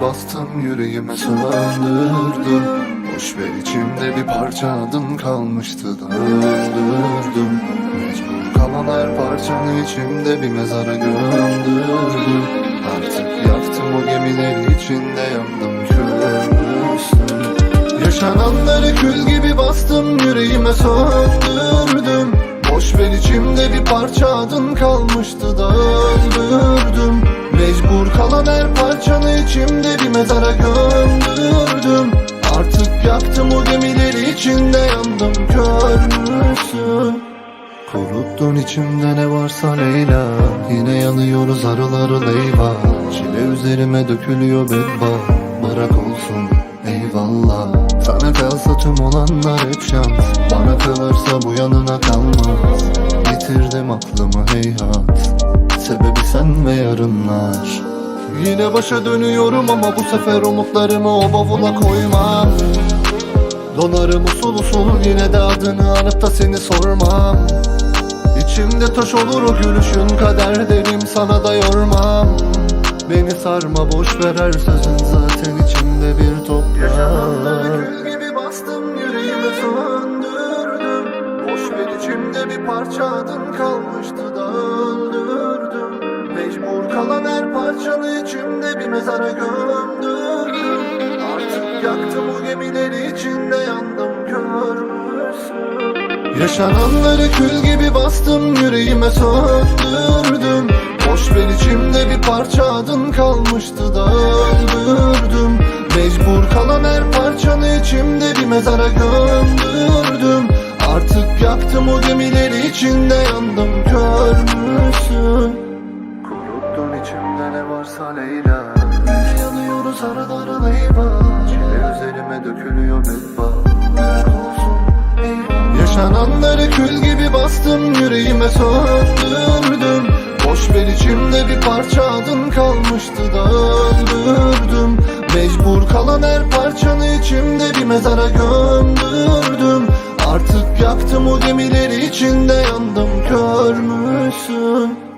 bastım yüreğime söndürdüm Boş ver içimde bir parça adın kalmıştı döndürdüm Mecbur kalan her parçanı içimde bir mezara gömdürdüm. Artık yaktım o gemileri içinde yandım körmüşsün Yaşananları kül gibi bastım yüreğime söndürdüm. Boş ver içimde bir parça adın kalmıştı da Kalan her parçanı içimde bir mezara gömdürdüm. Artık yaktım o gemileri içinde yandım kör? Kuruttun içimde ne varsa Leyla Yine yanıyoruz arıl arıl eyvah Çile üzerime dökülüyor bedba Bırak olsun eyvallah. Sana kalsa tüm olanlar hep şans Bana kalırsa bu yanına kalmaz. Bitirdim aklımı heyhat Sebebi sen ve yarınlar Yine başa dönüyorum ama bu sefer umutlarımı o bavula koymam. Donarım usul usul yine de adını anıp da seni sormam. İçimde taş olur o gülüşün kader derim sana da yormam. Beni sarma boş ver her sözün zaten içimde bir toprak. Kül gibi bastım yüreğime söndürdüm. Boş ver içimde bir parça adın kalmıştı da öldürdüm. Mecbur kalan her parçanı mezara gömdürdüm Artık yaktım o gemileri içinde yandım kör müsün? Yaşananları kül gibi bastım yüreğime söndürdüm. Boş ver içimde bir parça adın kalmıştı da öldürdüm. Mecbur kalan her parçanı içimde bir mezara gömdürdüm. Artık yaktım o gemileri içinde yandım Çile üzerime dökülüyor bedba Yaşananları kül gibi bastım yüreğime söndürdüm. Boş ver içimde bir parça adın kalmıştı da öldürdüm Mecbur kalan her parçanı içimde bir mezara gömdürdüm. Artık yaktım o gemileri içinde yandım kör müsün?